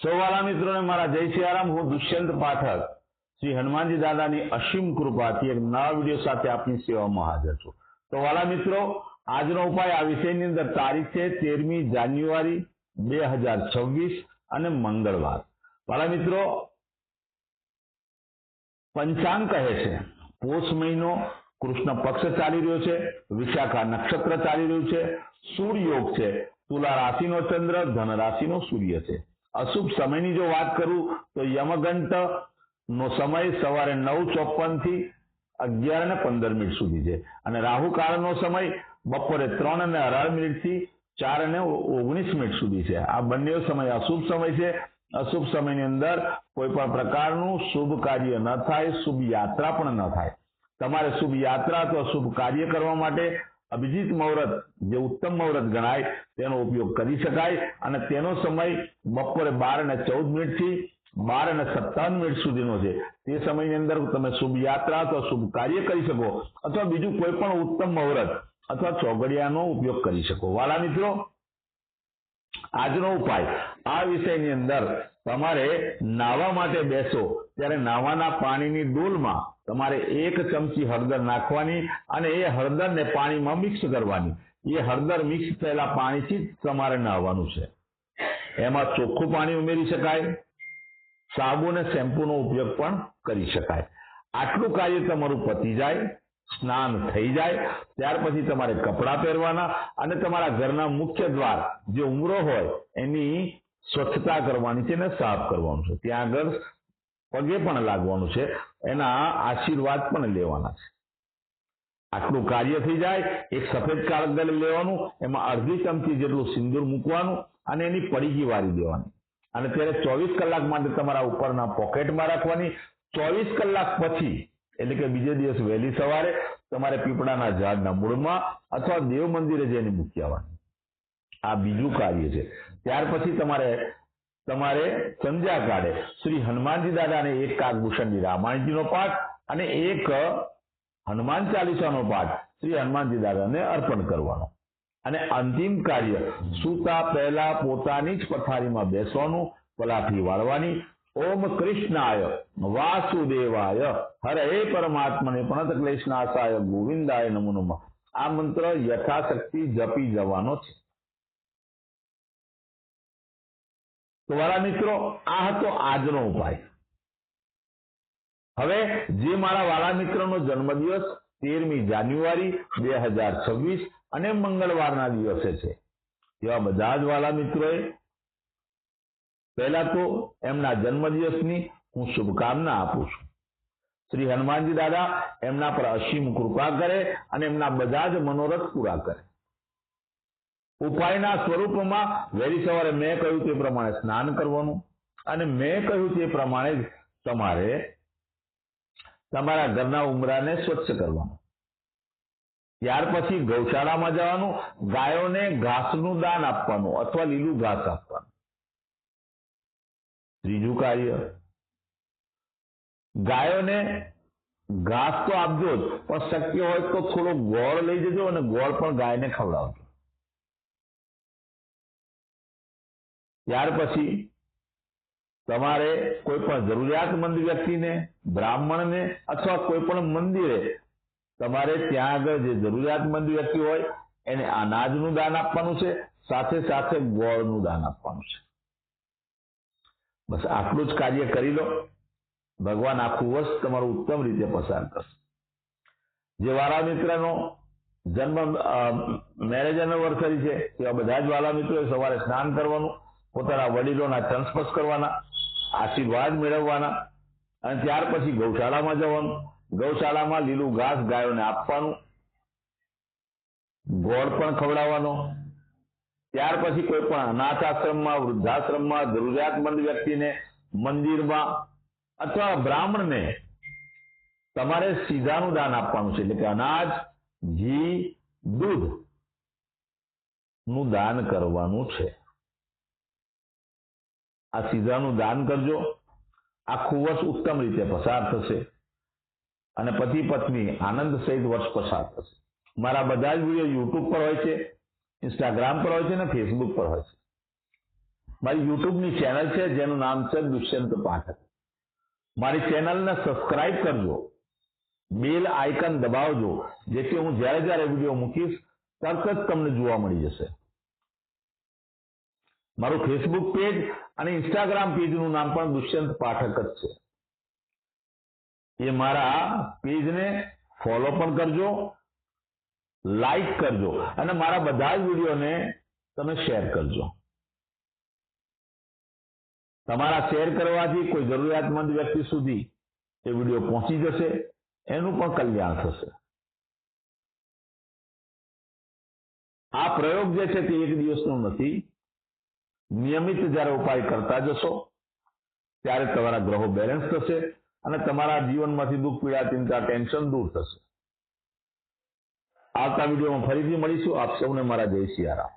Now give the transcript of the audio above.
સૌવાલા મિત્રોને મારા જય સિયારામ હું દુષ્યંત પાઠક શ્રી હનુમાનજી દાદાની અસીમ કૃપાથી એક નવા વીડિયો સાથે આપની સેવામાં હાજર છું. તો વાલા મિત્રો, આજનો ઉપાય આ વિષયની અંદર તારીખ છે તેરમી જાન્યુઆરી બે હજાર છવ્વીસ અને મંગળવાર. વાલા મિત્રો, પંચાંગ કહે છે, પોષ મહિનો કૃષ્ણ પક્ષ ચાલી રહ્યો છે, વિશાખા નક્ષત્ર ચાલી રહ્યું છે સૂર્યોગ છે, તુલા રાશિનો ચંદ્ર ધન રાશિનો સૂર્ય છે. અશુભ સમયની જો વાત કરું, તો યમગંટ નો સમય સવારે નવ ચોપનથી અગિયાર ને પંદર મિનિટ સુધી છે. અને રાહુ કાળનો સમય બપોરે ત્રણ અને અઢાર મિનિટથી ચાર અને ઓગણીસ મિનિટ સુધી છે. આ બંને સમય અશુભ સમય છે. અશુભ સમયની અંદર કોઈ પણ પ્રકારનું શુભ કાર્ય ન થાય, શુભ યાત્રા પણ ન થાય. તમારે શુભ યાત્રા અથવા શુભ કાર્ય કરવા માટે અભિજીત મુહૂર્ત જે ઉત્તમ મુહૂર્ત ગણાય, તેનો ઉપયોગ કરી શકાય અને તેનો સમય બપોરે બાર અને ચૌદ મિનિટથી બાર અને સત્તાવન મિનિટ સુધીનો છે. તે સમયની અંદર તમે શુભ યાત્રા અથવા શુભ કાર્ય કરી શકો અથવા બીજું કોઈ પણ ઉત્તમ મુહૂર્ત અથવા ચોગડિયાનો ઉપયોગ કરી શકો. વાલા મિત્રો આજનો ઉપાય. આ વિષયની અંદર તમારે નાવા માટે બેસો. ત્યારે નાવાના પાણીની ડોલમાં તમારે એક ચમચી હળદર નાખવાની અને એ હળદરને પાણીમાં મિક્સ કરવાની. એ હળદર મિક્સ થયેલા પાણીથી તમારે નાહવાનું છે. એમાં ચોખ્ખું પાણી ઉમેરી શકાય. સાબુ અને શેમ્પૂનો ઉપયોગ પણ કરી શકાય. આટલું કાર્ય તમારું પતી જાય. સ્નાન થઈ જાય, ત્યાર પછી તમારે કપડાં પહેરવાના અને તમારા ઘરના મુખ્ય દ્વાર જે ઉમરો હોય, એની સ્વચ્છતા કરવાની છે અને સાફ કરવાનું છે. ત્યાં આગળ પગે પણ લાગવાનું છે, એના આશીર્વાદ પણ લેવાના છે. આટલું કાર્ય થઈ જાય, એક સફેદ કાગળ લેવાનું, એમાં અડધી ચમચી જેટલું સિંદૂર મૂકવાનું અને એની પડીકી વારી દેવાની. અને ત્યારે ચોવીસ કલાક માટે તમારા ઉપરના પોકેટમાં રાખવાની. ચોવીસ કલાક પછી એટલે કે બીજે દિવસ વહેલી સવારે તમારે પીપળાના ઝાડના મૂળમાં અથવા દેવ મંદિરે જઈને મૂકી આવવાનું. આ બીજું કાર્ય છે. ત્યાર પછી તમારે તમારે સંધ્યા કાળે શ્રી હનુમાનજી દાદાને એક કાગભૂષણની રામાયણજીનો પાઠ અને એક હનુમાન ચાલીસાનો પાઠ શ્રી હનુમાનજી દાદાને અર્પણ કરવાનો. અને અંતિમ કાર્ય, સૂતા પહેલા પોતાની જ પથારીમાં બેસવાનું, પલાઠી વાળવાની ઓમ કૃષ્ણાય, વાસુદેવાય, હરે પરમાત્માને પ્રણત ક્લેશનાશાય ગોવિંદાય નમો નમઃ. આ મંત્ર યથાશક્તિ જપી જવાનો છે. તો વાલા મિત્રો, આ હતો આજનો ઉપાય. હવે જે મારા વાળા મિત્રનો જન્મદિવસ તેરમી જાન્યુઆરી બે હજાર છવ્વીસ અને મંગળવારના દિવસે છે. એવા બધા જ વાલા મિત્રોએ પહેલા તો એમના જન્મદિવસની હું શુભકામના આપું છું. શ્રી હનુમાનજી દાદા એમના પર અસીમ કૃપા કરે અને એમના બધા જ મનોરથ પૂરા કરે. ઉપાયના સ્વરૂપમાં વહેલી સવારે મેં કહ્યું તે પ્રમાણે સ્નાન કરવાનું અને મેં કહ્યું તે પ્રમાણે તમારે તમારા ઘરના ઉમરાને સ્વચ્છ કરવાનું. ત્યાર પછી ગૌશાળામાં જવાનું, ગાયોને ઘાસનું દાન આપવાનું અથવા લીલું ઘાસ આપવાનું. ત્રીજું કાર્ય. ગાયોને ઘાસ તો આપજો જ, પણ શક્ય હોય તો થોડો ગોળ લઈ જજો અને ગોળ પણ ગાયને ખવડાવજો. ત્યાર પછી તમારે કોઈ પણ જરૂરિયાતમંદ વ્યક્તિને, બ્રાહ્મણને અથવા કોઈ પણ મંદિરે તમારે ત્યાં આગળ જે જરૂરિયાતમંદ વ્યક્તિ હોય એને અનાજનું દાન આપવાનું છે, સાથે સાથે ગોળનું દાન આપવાનું છે. બસ આટલું જ કાર્ય કરી લો. ભગવાન આખું વર્ષ તમારું ઉત્તમ રીતે પસાર કરશે. જે વાલા મિત્રનો જન્મ મેરેજ એનિવર્સરી છે એવા બધા જ વાલા મિત્રોએ સવારે સ્નાન કરવાનું, પોતાના વડીલોના ચંસ્પર્શ કરવાના, આશીર્વાદ મેળવવાના, અને ત્યાર પછી ગૌશાળામાં જવાનું. ગૌશાળામાં લીલું ઘાસ ગાયોને આપવાનું, ગોળ પણ ખવડાવવાનો ત્યાર પછી કોઈ પણ અનાથ આશ્રમમાં વૃદ્ધાશ્રમમાં, જરૂરિયાતમંદ વ્યક્તિને મંદિરમાં અથવા બ્રાહ્મણને તમારે સીધાનું દાન આપવાનું છે. એટલે કે અનાજ, ઘી, દૂધનું દાન કરવાનું છે. આ સીધાનું દાન કરજો. આ ખૂબ જ ઉત્તમ રીતે પસાર થશે અને પતિ પત્ની આનંદ સહિત વર્ષ પસાર થશે. મારા બધા જ વીડિયો યુટ્યુબ પર હોય છે. ઇન્સ્ટાગ્રામ પર હોય છે ને ફેસબુક પર હોય છે. મારી યુટ્યુબની ચેનલ છે, જેનું નામ છે દુષ્યંત પાઠક. મારી ચેનલને સબસ્ક્રાઇબ કરજો. બેલ આઇકન દબાવજો, જેથી હું જ્યારે જ્યારે વીડિયો મૂકીશ, તરત જ તમને જોવા મળી જશે. મારું ફેસબુક પેજ અને ઇન્સ્ટાગ્રામ પેજનું નામ પણ દુષ્યંત પાઠક જ છે. એ મારા પેજને ફોલો પણ કરજો લાઈક કરજો. અને મારા બધા જ વિડીયોને તમે શેર કરજો. તમારા શેર કરવાથી કોઈ જરૂરિયાતમંદ વ્યક્તિ સુધી એ વીડિયો પહોંચી જશે, એનું પણ કલ્યાણ થશે. આ પ્રયોગ જે છે તે એક દિવસનો નથી. નિયમિત જ્યારે ઉપાય કરતા જશો, ત્યારે તમારા ગ્રહો બેલેન્સ થશે અને તમારા જીવનમાંથી દુઃખ પીડા, ચિંતા ટેન્શન દૂર થશે. આવતા વિડીયોમાં ફરીથી મળીશું. આપ સૌને મારા જય સિયારામ